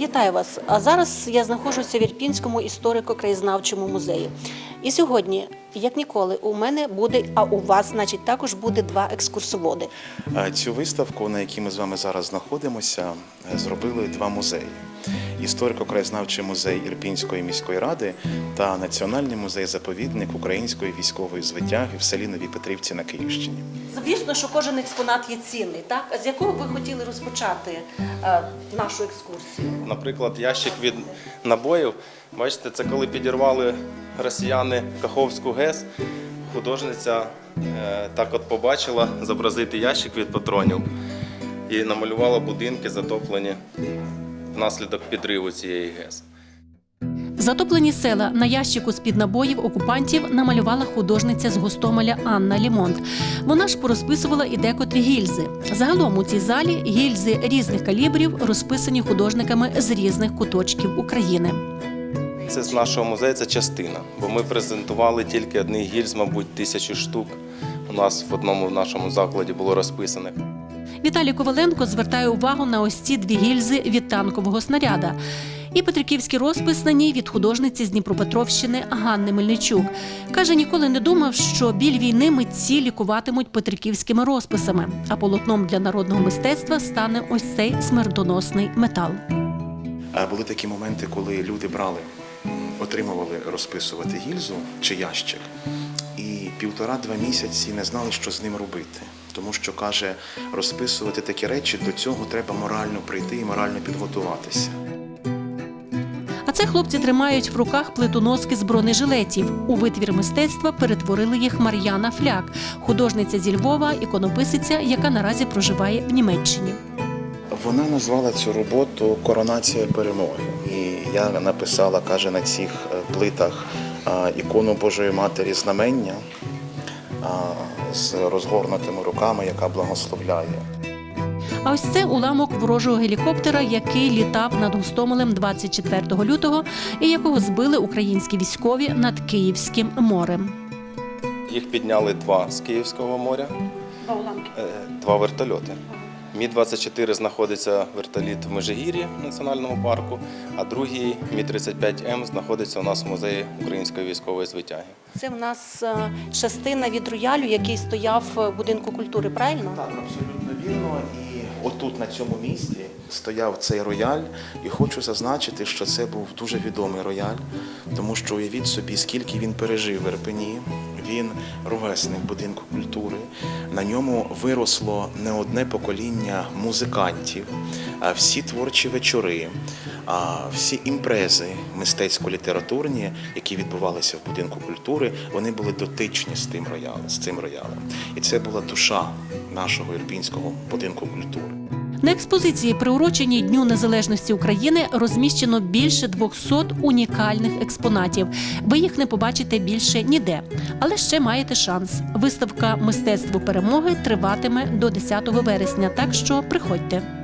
Вітаю вас. А зараз я знаходжуся в Ірпінському історико-краєзнавчому музеї. І сьогодні, як ніколи, у мене буде, а у вас, значить, також буде два екскурсоводи. Цю виставку, на якій ми з вами зараз знаходимося, зробили два музеї: історико-краєзнавчий музей Ірпінської міської ради та Національний музей-заповідник української військової звитяги в селі Новій Петрівці на Київщині. Звісно, що кожен експонат є цінний, так? А з якого ви хотіли розпочати е, нашу екскурсію? Наприклад, ящик від набоїв. Бачите, це коли підірвали росіяни Каховську ГЕС, художниця е, так от побачила зобразити ящик від патронів і намалювала будинки, затоплені внаслідок підриву цієї ГЕС. Затоплені села на ящику з-під набоїв окупантів намалювала художниця з Гостомеля Анна Лімонт. Вона ж порозписувала і декотрі гільзи. Загалом у цій залі гільзи різних калібрів розписані художниками з різних куточків України. Це з нашого музею це частина, бо ми презентували тільки одних гільз, мабуть, тисячі штук. У нас в одному нашому закладі було розписаних. Віталій Коваленко звертає увагу на ось ці дві гільзи від танкового снаряда. І Петриківський розпис на ній від художниці з Дніпропетровщини Ганни Мельничук. Каже, ніколи не думав, що біль війни митці лікуватимуть петриківськими розписами, а полотном для народного мистецтва стане ось цей смердоносний метал. Були такі моменти, коли люди брали, отримували розписувати гільзу чи ящик, і півтора-два місяці не знали, що з ним робити. Тому що каже, розписувати такі речі до цього треба морально прийти і морально підготуватися. А це хлопці тримають в руках плитоноски з бронежилетів. У витвір мистецтва перетворили їх Мар'яна Фляк, художниця зі Львова, іконописиця, яка наразі проживає в Німеччині. Вона назвала цю роботу Коронація перемоги. Я написала, каже, на цих е, плитах ікону Божої Матері знамення з розгорнутими руками, яка благословляє. А ось це уламок ворожого гелікоптера, який літав над Гостомелем 24 лютого і якого збили українські військові над Київським морем. Їх підняли два з Київського моря, Два уламки. е, два вертольоти. Мі-24 знаходиться вертоліт в Межигір'ї національному парку, а другий Мі-35М знаходиться у нас в музеї української військової звитяги. Це в нас е, частина від роялю, який стояв в будинку культури, правильно? Так, абсолютно вірно. І отут, на цьому місці, стояв цей рояль. І хочу зазначити, що це був дуже відомий рояль, тому що уявіть собі, скільки він пережив в Ірпені. Він ровесник будинку культури. На ньому виросло не одне покоління музикантів, всі творчі вечори, всі імпрези мистецько-літературні, які відбувалися в будинку культури, вони були дотичні з тим роялем, з цим роялем. І це була душа нашого ірпінського будинку культури. На експозиції, приуроченій Дню Незалежності України, розміщено більше 200 унікальних експонатів. Ви їх не побачите більше ніде, але ще маєте шанс. Виставка Мистецтво перемоги триватиме до 10 вересня, так що приходьте.